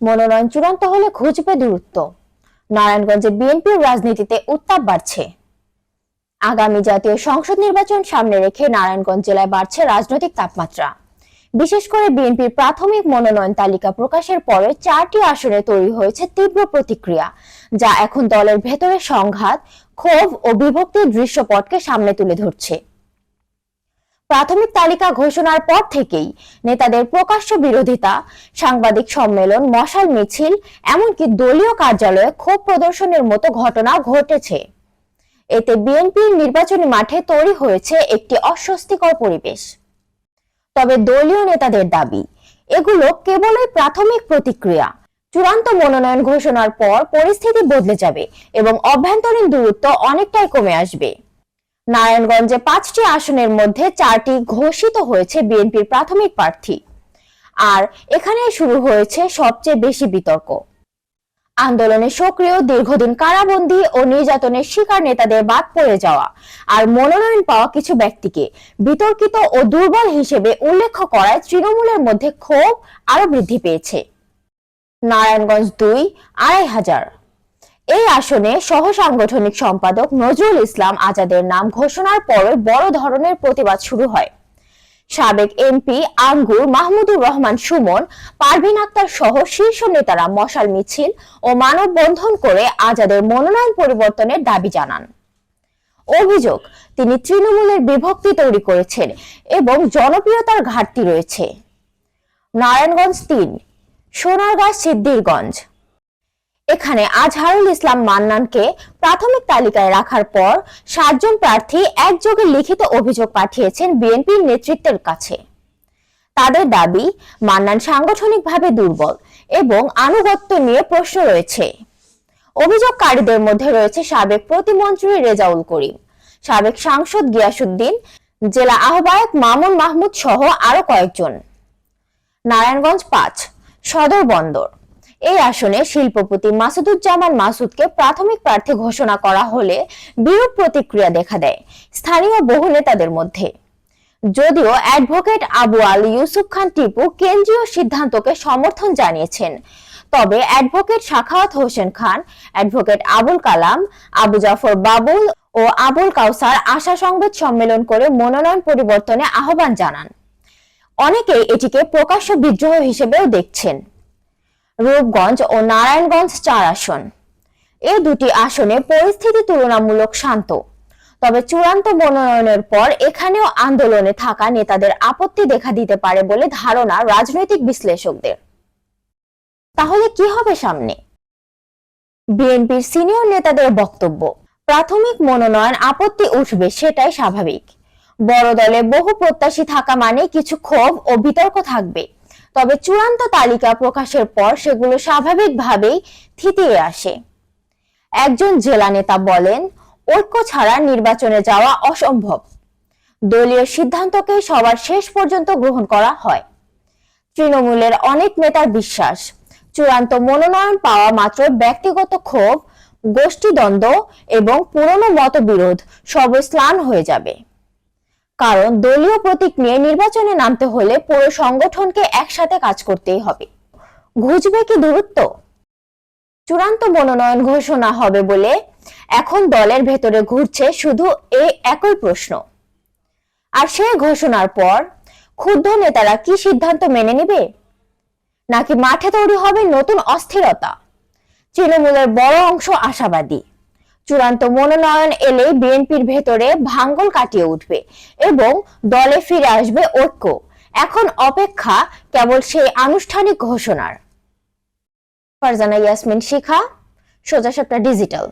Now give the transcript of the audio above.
মনোনয়ন চূড়ান্ত হলে খুঁজবে দূরত্ব। নারায়ণগঞ্জে বিএনপির রাজনীতিতে উত্তাপ বাড়ছে। আগামী জাতীয় সংসদ নির্বাচন সামনে রেখে নারায়ণগঞ্জ জেলায় বাড়ছে রাজনৈতিক তাপমাত্রা। বিশেষ করে বিএনপির প্রাথমিক মনোনয়ন তালিকা প্রকাশের পরে চারটি আসনে তৈরি হয়েছে তীব্র প্রতিক্রিয়া, যা এখন দলের ভেতরে সংঘাত, ক্ষোভ ও বিভক্তির দৃশ্যপটকে সামনে তুলে ধরছে। প্রাথমিক তালিকা ঘোষণার পর থেকেই নেতাদের প্রকাশ্য বিরোধিতা, সাংবাদিক সম্মেলন, মশাল মিছিল, এমনকি দলীয় কার্যালয়ে ক্ষোভ প্রদর্শনের মতো ঘটনা ঘটেছে। এতে বিএনপির নির্বাচনী মাঠে তৈরি হয়েছে একটি অস্বস্তিকর পরিবেশ। তবে দলীয় নেতাদের দাবি, এগুলো কেবলই প্রাথমিক প্রতিক্রিয়া। চূড়ান্ত মনোনয়ন ঘোষণার পর পরিস্থিতি বদলে যাবে এবং অভ্যন্তরীণ দূরত্ব অনেকটাই কমে আসবে। নারায়ণগঞ্জে পাঁচটি আসনের মধ্যে চারটি ঘোষিত হয়েছে বিএনপির প্রাথমিক প্রার্থী। আর এখানে শুরু হয়েছে সবচেয়ে বেশি বিতর্ক। আন্দোলনে সক্রিয় দীর্ঘদিন কারাবন্দি ও নির্যাতনের শিকার নেতাদের বাদ পড়ে যাওয়া আর মনোনয়ন পাওয়া কিছু ব্যক্তিকে বিতর্কিত ও দুর্বল হিসেবে উল্লেখ করায় তৃণমূলের মধ্যে ক্ষোভ আরও বৃদ্ধি পেয়েছে। নারায়ণগঞ্জ দুই, আড়াই হাজার। এই আসনে সহ সাংগঠনিক সম্পাদক নজরুল ইসলাম আজাদের নাম ঘোষণার পরে বড় ধরনের প্রতিবাদ শুরু হয়। সাবেক এমপি আঙ্গুর মাহমুদুর রহমান সুমন, পারভিন আক্তার সহ শীর্ষ নেতারা মশাল মিছিল ও মানববন্ধন করে আজাদের মনোনয়ন পরিবর্তনের দাবি জানান। অভিযোগ, তিনি তৃণমূলের বিভক্তি তৈরি করেছেন এবং জনপ্রিয়তার ঘাটতি রয়েছে। নারায়ণগঞ্জ তিন, সোনারগাঁ সিদ্দিরগঞ্জ এখানে আজহারুল ইসলাম মান্নানকে প্রাথমিক তালিকায় রাখার পর সাতজন প্রার্থী একযোগে লিখিত অভিযোগ পাঠিয়েছেন বিএনপির নেতৃত্বের কাছে। তাদের দাবি, মান্নান সাংগঠনিকভাবে দুর্বল এবং আনুগত্য নিয়ে প্রশ্ন রয়েছে। অভিযোগকারীদের মধ্যে রয়েছে সাবেক প্রতিমন্ত্রী রেজাউল করিম, সাবেক সাংসদ গিয়াসুদ্দিন জেলা আহ্বায়ক মামুন মাহমুদ সহ আরও কয়েকজন। নারায়ণগঞ্জ পাঁচ, সদর বন্দর। এই আসনে শিল্পপতি মাসুদুজ্জামান মাসুদকে প্রাথমিক প্রার্থী ঘোষণা করা হলে বিরূপ প্রতিক্রিয়া দেখা দেয়। স্থানীয় বহু নেতাদের মধ্যে। যদিও অ্যাডভোকেট আবু আল ইউসুফ খান টিপু কেন্দ্রীয় সিদ্ধান্তকে সমর্থন জানিয়েছেন, তবে অ্যাডভোকেট শাখাওয়াত হোসেন খান, অ্যাডভোকেট আবুল কালাম, আবু জাফর বাবুল ও আবুল কাউসার আশা সংবাদ সম্মেলন করে মনোনয়ন পরিবর্তনে আহ্বান জানান। অনেকেই এটিকে প্রকাশ্য বিদ্রোহ হিসেবেও দেখছেন। রূপগঞ্জ ও নারায়ণগঞ্জ চার আসন। এই দুটি আসনে পরিস্থিতি তুলনামূলক শান্ত। তবে চূড়ান্ত মনোনয়নের পর এখানেও আন্দোলনে থাকা নেতাদের আপত্তি দেখা দিতে পারে বলে ধারণা রাজনৈতিক বিশ্লেষকদের। তাহলে কি হবে সামনে? বিএনপির সিনিয়র নেতাদের বক্তব্য, প্রাথমিক মনোনয়ন আপত্তি উঠবে সেটাই স্বাভাবিক। বড় দলে বহু প্রত্যাশী থাকা মানে কিছু ক্ষোভ ও বিতর্ক থাকবে। তবে চূড়ান্ত তালিকা প্রকাশের পর সেগুলো স্বাভাবিকভাবেই থিতিয়ে আসে। একজন জেলা নেতা বলেন, ঐক্য ছাড়া নির্বাচনে যাওয়া অসম্ভব। দলীয় সিদ্ধান্তকে সবার শেষ পর্যন্ত গ্রহণ করা হয়। তৃণমূলের অনেক নেতার বিশ্বাস, চূড়ান্ত মনোনয়ন পাওয়া মাত্র ব্যক্তিগত ক্ষোভ, গোষ্ঠীদ্বন্দ্ব এবং পুরনো মতবিরোধ সব স্নান হয়ে যাবে। কারণ দলীয় প্রতীক নিয়ে নির্বাচনে নামতে হলে পুরো সংগঠনকে একসাথে কাজ করতেই হবে। ঘুচবে কি দূরত্ব? চূড়ান্ত মনোনয়ন ঘোষণা হবে বলে এখন দলের ভেতরে ঘুরছে শুধু এই একই প্রশ্ন। আর সে ঘোষণার পর ক্ষুব্ধ নেতারা কি সিদ্ধান্ত মেনে নেবে? নাকি মাঠে তৈরি হবে নতুন অস্থিরতা? তৃণমূলের বড় অংশ আশাবাদী। চূড়ান্ত মনোনয়ন এলে বিএনপির ভেতরে ভাঙ্গল কাটিয়ে উঠবে এবং দলে ফিরে আসবে ঐক্য। এখন অপেক্ষা কেবল সেই আনুষ্ঠানিক ঘোষণার। ফারজানা ইয়াসমিন শিখা, সোজা সাপটা ডিজিটাল।